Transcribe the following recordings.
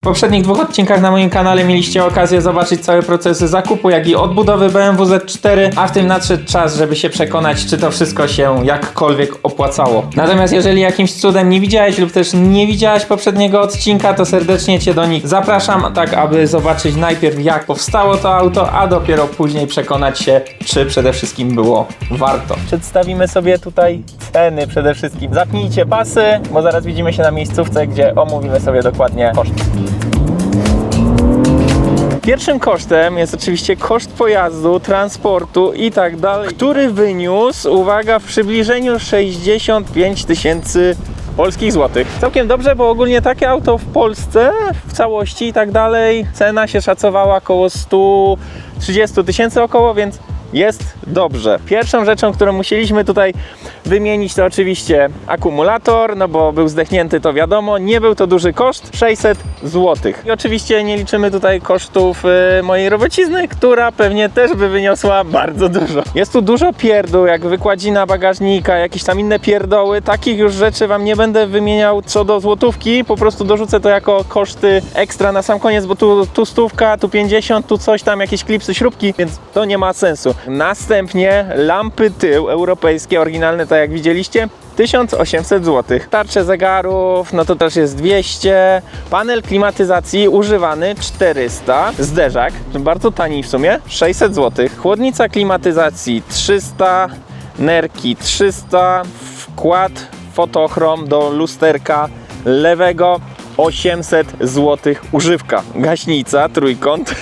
W poprzednich dwóch odcinkach na moim kanale mieliście okazję zobaczyć cały proces zakupu, jak i odbudowy BMW Z4, a w tym nadszedł czas, żeby się przekonać, czy to wszystko się jakkolwiek opłacało. Natomiast jeżeli jakimś cudem nie widziałeś lub też nie widziałaś poprzedniego odcinka, to serdecznie Cię do nich zapraszam, tak aby zobaczyć najpierw jak powstało to auto, a dopiero później przekonać się, czy przede wszystkim było warto. Przedstawimy sobie tutaj ceny przede wszystkim. Zapnijcie pasy, bo zaraz widzimy się na miejscówce, gdzie omówimy sobie dokładnie koszt. Pierwszym kosztem jest oczywiście koszt pojazdu, transportu i tak dalej, który wyniósł, uwaga, w przybliżeniu 65 tysięcy polskich złotych. Całkiem dobrze, bo ogólnie takie auto w Polsce w całości i tak dalej, cena się szacowała około 130 tysięcy około, więc jest dobrze. Pierwszą rzeczą, którą musieliśmy tutaj wymienić to oczywiście akumulator, no bo był zdechnięty to wiadomo, nie był to duży koszt, 600 zł. I oczywiście nie liczymy tutaj kosztów y, mojej robocizny, która pewnie też by wyniosła bardzo dużo. Jest tu dużo pierdół, jak wykładzina bagażnika, jakieś tam inne pierdoły, takich już rzeczy Wam nie będę wymieniał co do złotówki, po prostu dorzucę to jako koszty ekstra na sam koniec, bo tu, tu stówka, tu 50, tu coś tam, jakieś klipsy, śrubki, więc to nie ma sensu. Następnie lampy tył europejskie, oryginalne, tak jak widzieliście, 1800 zł. Tarcze zegarów, no to też jest 200. Panel klimatyzacji używany 400. Zderzak, bardzo tani w sumie, 600 zł. Chłodnica klimatyzacji 300. Nerki 300. Wkład fotochrom do lusterka lewego 800 zł używka. Gaśnica, trójkąt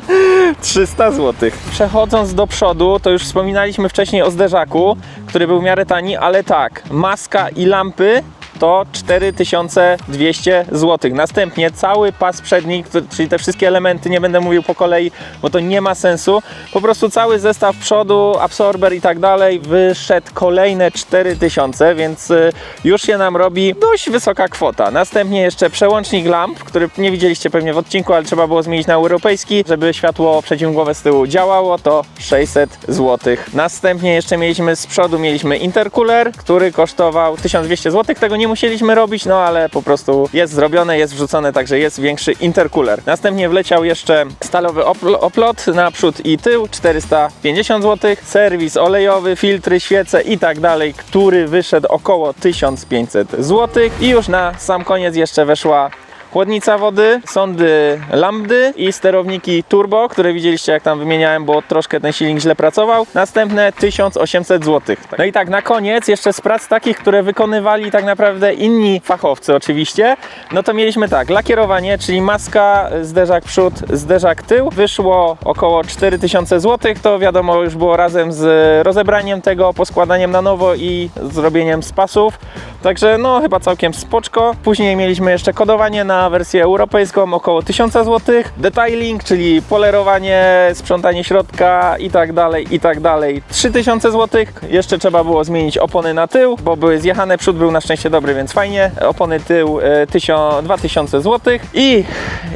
300 zł. Przechodząc do przodu, to już wspominaliśmy wcześniej o zderzaku, który był w miarę tani, ale tak, maska i lampy to 4200 zł. Następnie cały pas przedni, czyli te wszystkie elementy, nie będę mówił po kolei, bo to nie ma sensu. Po prostu cały zestaw przodu, absorber i tak dalej wyszedł kolejne 4000, więc y, już się nam robi dość wysoka kwota. Następnie jeszcze przełącznik lamp, który nie widzieliście pewnie w odcinku, ale trzeba było zmienić na europejski, żeby światło przeciwmgłowe z tyłu działało, to 600 zł. Następnie jeszcze mieliśmy z przodu mieliśmy intercooler, który kosztował 1200 zł. Tego nie musieliśmy robić, no ale po prostu jest zrobione, jest wrzucone, także jest większy intercooler. Następnie wleciał jeszcze stalowy opl- oplot na przód i tył, 450 zł. Serwis olejowy, filtry, świece i tak dalej, który wyszedł około 1500 zł. I już na sam koniec jeszcze weszła chłodnica wody, sondy lambdy i sterowniki turbo, które widzieliście jak tam wymieniałem, bo troszkę ten silnik źle pracował. Następne 1800 zł. No i tak na koniec jeszcze z prac takich, które wykonywali tak naprawdę inni fachowcy oczywiście, no to mieliśmy tak, lakierowanie, czyli maska, zderzak przód, zderzak tył, wyszło około 4000 zł, to wiadomo już było razem z rozebraniem tego, poskładaniem na nowo i zrobieniem spasów, także no chyba całkiem spoczko. Później mieliśmy jeszcze kodowanie na wersję europejską około 1000 zł, detailing, czyli polerowanie, sprzątanie środka i tak dalej, i tak dalej 3000 zł. Jeszcze trzeba było zmienić opony na tył, bo były zjechane, przód był na szczęście dobry, więc fajnie. Opony tył e, 1000, 2000 zł i,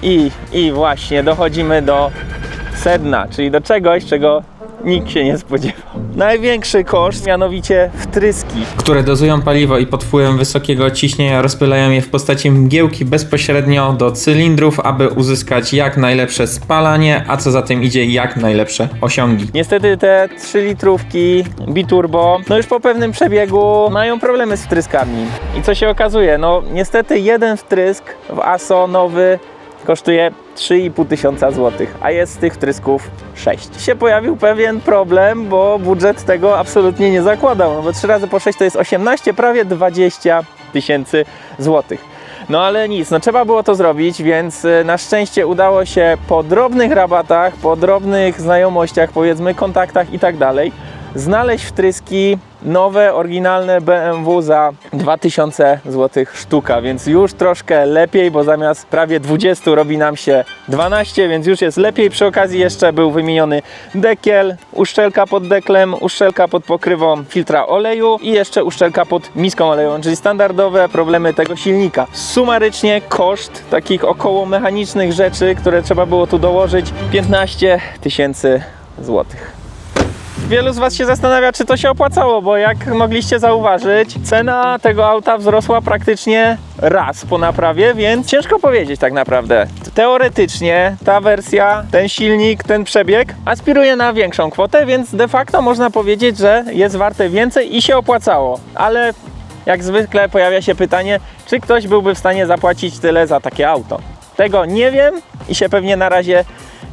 i, i właśnie dochodzimy do sedna, czyli do czegoś, czego nikt się nie spodziewał. Największy koszt, mianowicie wtryski, które dozują paliwo i pod wpływem wysokiego ciśnienia rozpylają je w postaci mgiełki bezpośrednio do cylindrów, aby uzyskać jak najlepsze spalanie, a co za tym idzie jak najlepsze osiągi. Niestety te 3 litrówki biturbo, no już po pewnym przebiegu mają problemy z wtryskami. I co się okazuje? No niestety jeden wtrysk w ASO nowy kosztuje 3,5 tysiąca złotych, a jest tych wtrysków 6. Się pojawił pewien problem, bo budżet tego absolutnie nie zakładał, no bo 3 razy po 6 to jest 18, prawie 20 tysięcy złotych. No ale nic, no trzeba było to zrobić, więc y, na szczęście udało się po drobnych rabatach, po drobnych znajomościach, powiedzmy kontaktach i tak dalej, znaleźć wtryski nowe, oryginalne BMW za 2000 zł sztuka, więc już troszkę lepiej, bo zamiast prawie 20 robi nam się 12, więc już jest lepiej. Przy okazji jeszcze był wymieniony dekiel, uszczelka pod deklem, uszczelka pod pokrywą filtra oleju i jeszcze uszczelka pod miską olejową, czyli standardowe problemy tego silnika. Sumarycznie koszt takich około mechanicznych rzeczy, które trzeba było tu dołożyć 15 tysięcy złotych. Wielu z Was się zastanawia, czy to się opłacało, bo jak mogliście zauważyć, cena tego auta wzrosła praktycznie raz po naprawie, więc ciężko powiedzieć tak naprawdę. Teoretycznie ta wersja, ten silnik, ten przebieg aspiruje na większą kwotę, więc de facto można powiedzieć, że jest warte więcej i się opłacało. Ale jak zwykle pojawia się pytanie, czy ktoś byłby w stanie zapłacić tyle za takie auto. Tego nie wiem i się pewnie na razie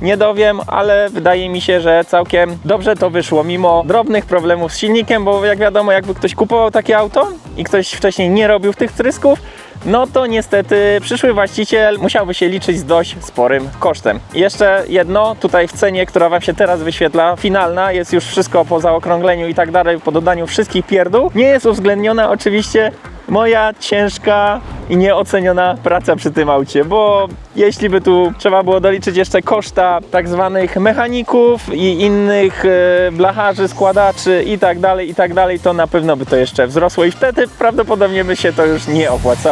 nie dowiem, ale wydaje mi się, że całkiem dobrze to wyszło, mimo drobnych problemów z silnikiem, bo jak wiadomo, jakby ktoś kupował takie auto i ktoś wcześniej nie robił tych trysków, no to niestety przyszły właściciel musiałby się liczyć z dość sporym kosztem. Jeszcze jedno, tutaj w cenie, która Wam się teraz wyświetla, finalna, jest już wszystko po zaokrągleniu i tak dalej, po dodaniu wszystkich pierdół, nie jest uwzględniona oczywiście moja ciężka i nieoceniona praca przy tym aucie, bo jeśli by tu trzeba było doliczyć jeszcze koszta tak zwanych mechaników i innych e, blacharzy, składaczy i tak dalej, i tak dalej, to na pewno by to jeszcze wzrosło i wtedy prawdopodobnie by się to już nie opłacało.